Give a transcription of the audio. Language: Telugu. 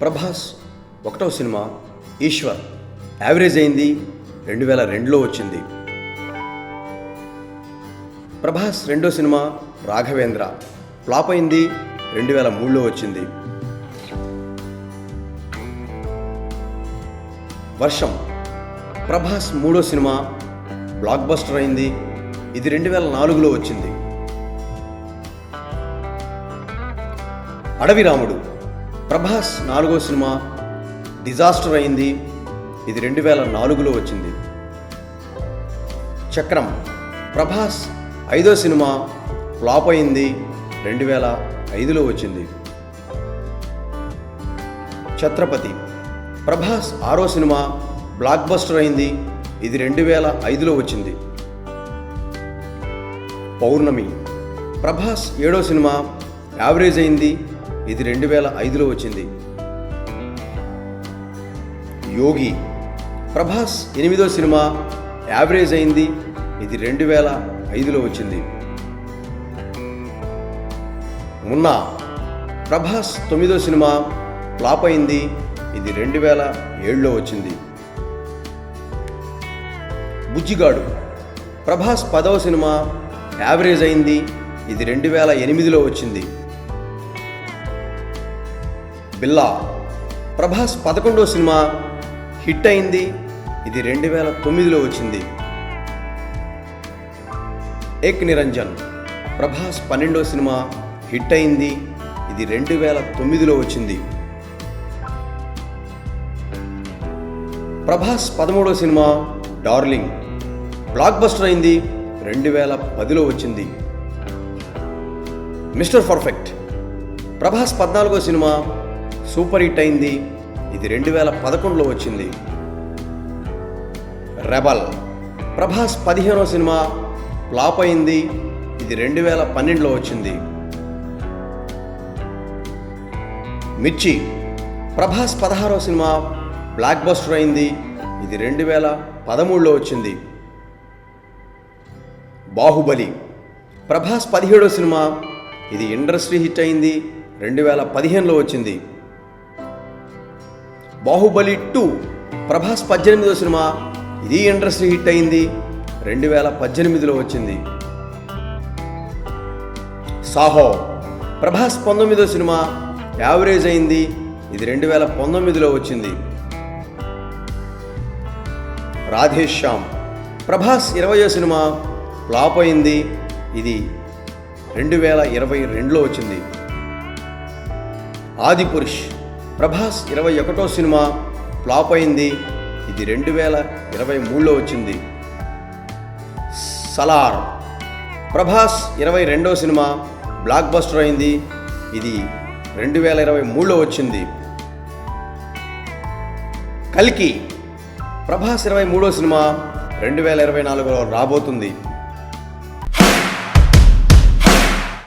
ప్రభాస్ ఒకటవ సినిమా ఈశ్వర్. యావరేజ్ అయింది రెండు వేల రెండులో వచ్చింది. ప్రభాస్ రెండో సినిమా రాఘవేంద్ర. ఫ్లాప్ అయింది రెండు వేల మూడులో వచ్చింది. వర్షం. ప్రభాస్ మూడో సినిమా బ్లాక్ బస్టర్ అయింది. ఇది రెండు వేల నాలుగులో వచ్చింది. అడవి రాముడు. ప్రభాస్ నాలుగో సినిమా డిజాస్టర్ అయింది. ఇది రెండు వేల నాలుగులో వచ్చింది. చక్రం ప్రభాస్ ఐదో సినిమా ఫ్లాప్ అయింది. రెండు వేల ఐదులో వచ్చింది. ఛత్రపతి ప్రభాస్ ఆరో సినిమా బ్లాక్ బస్టర్ అయింది. ఇది రెండు వేల ఐదులో వచ్చింది. పౌర్ణమి ప్రభాస్ ఏడో సినిమా యావరేజ్ అయింది. ఇది రెండు వేల ఐదులో వచ్చింది. యోగి ప్రభాస్ ఎనిమిదో సినిమా యావరేజ్ అయింది. ఇది రెండు వేల ఐదులో వచ్చింది. మున్నా ప్రభాస్ తొమ్మిదో సినిమా ఫ్లాప్ అయింది. ఇది రెండు వేల ఏడులో వచ్చింది. బుజ్జిగాడు ప్రభాస్ పదవ సినిమా యావరేజ్ అయింది. ఇది రెండు వేల ఎనిమిదిలో వచ్చింది. బిల్లా. ప్రభాస్ పదకొండో సినిమా హిట్ అయింది. ఇది రెండు వేల తొమ్మిదిలో వచ్చింది. ఏక్ నిరంజన్. ప్రభాస్ పన్నెండో సినిమా హిట్ అయింది. ఇది రెండు వేల తొమ్మిదిలో వచ్చింది. ప్రభాస్ పదమూడో సినిమా డార్లింగ్. బ్లాక్ బస్టర్ అయింది. రెండు వేల పదిలో వచ్చింది. Mister perfect. ప్రభాస్ పద్నాలుగో సినిమా సూపర్ హిట్ అయింది. ఇది రెండు వేల పదకొండులో వచ్చింది. రెబల్. ప్రభాస్ పదిహేనో సినిమా ఫ్లాప్ అయింది. ఇది రెండు వేల పన్నెండులో వచ్చింది. మిర్చి. ప్రభాస్ పదహారో సినిమా బ్లాక్ బస్టర్ అయింది. ఇది రెండు వేల పదమూడులో వచ్చింది. బాహుబలి. ప్రభాస్ పదిహేడో సినిమా. ఇది ఇండస్ట్రీ హిట్ అయింది. రెండు వేల పదిహేనులో వచ్చింది. బాహుబలి టూ ప్రభాస్ పద్దెనిమిదో సినిమా. ఇది ఇండస్ట్రీ హిట్ అయింది. రెండు వేల పద్దెనిమిదిలో వచ్చింది. సాహో ప్రభాస్ పంతొమ్మిదో సినిమా యావరేజ్ అయింది. ఇది రెండు వేల పంతొమ్మిదిలో వచ్చింది. రాధేశ్యామ్ ప్రభాస్ ఇరవయో సినిమా ఫ్లాప్ అయింది. ఇది రెండు వేల ఇరవై రెండులో వచ్చింది. ఆదిపురుష్ ప్రభాస్ ఇరవై ఒకటో సినిమా ఫ్లాప్ అయింది. ఇది రెండు వేల ఇరవై మూడులో వచ్చింది. సలార్. ప్రభాస్ ఇరవై రెండో సినిమా బ్లాక్ బస్టర్ అయింది. ఇది రెండు వేల ఇరవై మూడులో వచ్చింది. కల్కి. ప్రభాస్ ఇరవై మూడో సినిమా రెండు వేల ఇరవై నాలుగులో రాబోతుంది.